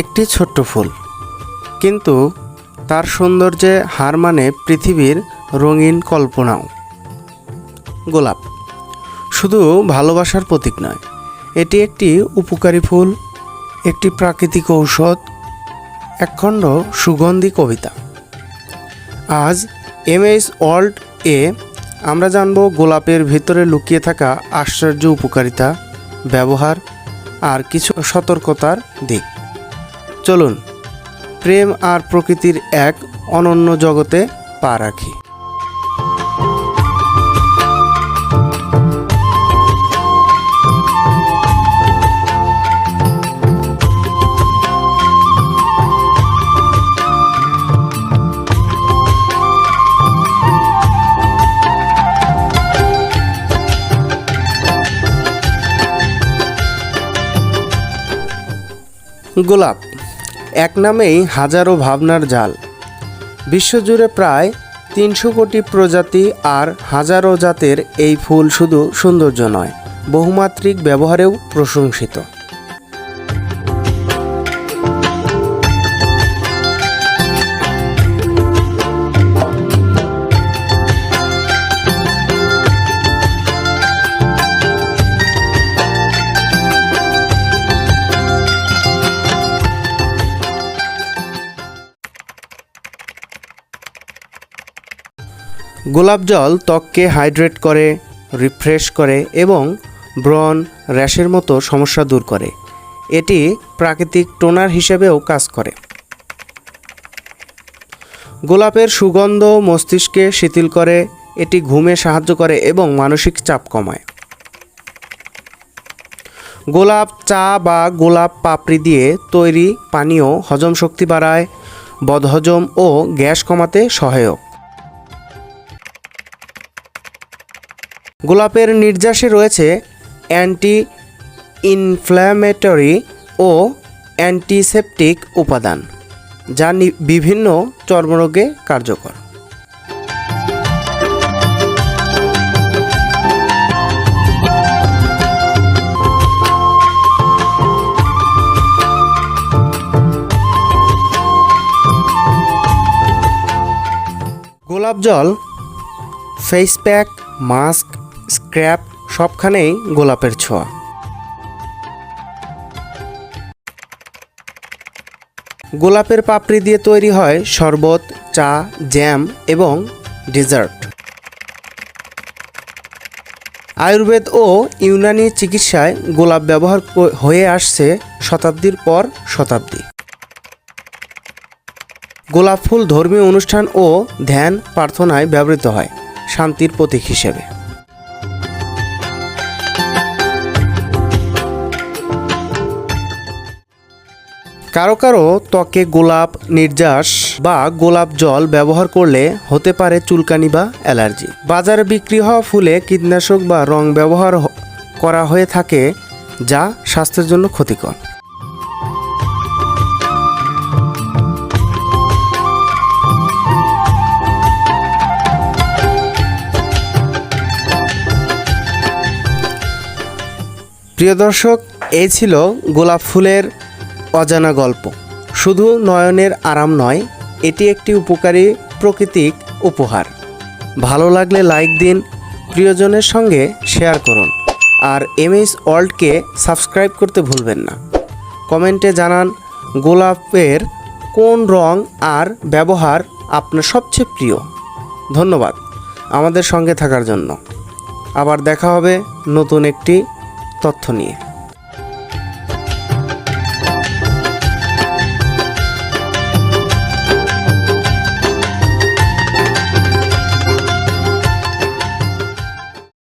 একটি ছোট্ট ফুল। কিন্তু তার সৌন্দর্যে হার মানে পৃথিবীর রঙিন কল্পনাও। গোলাপ। শুধু ভালোবাসার প্রতীক নয়, এটি একটি উপকারী ফুল, একটি প্রাকৃতিক ঔষধ, একখণ্ড সুগন্ধি কবিতা। আজ এম এস ওয়ার্ল্ড এ আমরা জানব গোলাপের ভিতরে লুকিয়ে থাকা আশ্চর্য উপকারিতা, ব্যবহার আর কিছু সতর্কতার দিক। চলুন প্রেম আর প্রকৃতির এক অনন্য জগতে পা রাখি। গোলাপ এক নামেই হাজারো ভাবনার জাল। বিশ্বজুড়ে প্রায় তিনশো কোটি প্রজাতি আর হাজারো জাতের এই ফুল শুধু সৌন্দর্য নয়, বহুমাত্রিক ব্যবহারেও প্রশংসিত। গোলাপ জল ত্বককে হাইড্রেট করে, রিফ্রেশ করে এবং ব্রণ র্যাশের মতো সমস্যা দূর করে। এটি প্রাকৃতিক টোনার হিসেবেও কাজ করে। গোলাপের সুগন্ধ মস্তিষ্কে শিথিল করে, এটি ঘুমে সাহায্য করে এবং মানসিক চাপ কমায়। গোলাপ চা বা গোলাপ পাপড়ি দিয়ে তৈরি পানীয় হজম শক্তি বাড়ায়, বদহজম ও গ্যাস কমাতে সহায়ক। গোলাপের নির্যাসে রয়েছে অ্যান্টি ইনফ্ল্যামেটরি ও অ্যান্টিসেপটিক উপাদান, যা বিভিন্ন চর্মরোগে কার্যকর। গোলাপ জল ফেস প্যাক মাস্ক স্ক্র্যাপ সবখানেই গোলাপের ছোঁয়া। গোলাপের পাপড়ি দিয়ে তৈরি হয় শরবত, চা, জ্যাম এবং ডেজার্ট। আয়ুর্বেদ ও ইউনানি চিকিৎসায় গোলাপ ব্যবহার হয়ে আসছে শতাব্দীর পর শতাব্দী। গোলাপ ফুল ধর্মীয় অনুষ্ঠান ও ধ্যান প্রার্থনায় ব্যবহৃত হয়, শান্তির প্রতীক হিসেবে। কারও কারও ত্বকে গোলাপ নির্যাস বা গোলাপ জল ব্যবহার করলে হতে পারে চুলকানি বা অ্যালার্জি। বাজারে বিক্রি হওয়া ফুলে কীটনাশক বা রং ব্যবহার করা হয়ে থাকে যা স্বাস্থ্যের জন্য ক্ষতিকর। প্রিয় দর্শক, এই ছিল গোলাপ ফুলের অজানা গল্প। শুধু নয়নের আরাম নয়, এটি একটি উপকারী প্রাকৃতিক উপহার। ভালো লাগলে লাইক দিন, প্রিয়জনের সঙ্গে শেয়ার করুন, আর এমএস ওয়ার্ল্ডকে সাবস্ক্রাইব করতে ভুলবেন না। কমেন্টে জানান, গোলাপের কোন রং আর ব্যবহার আপনার সবচেয়ে প্রিয়? ধন্যবাদ আমাদের সঙ্গে থাকার জন্য। আবার দেখা হবে নতুন একটি তথ্য নিয়ে।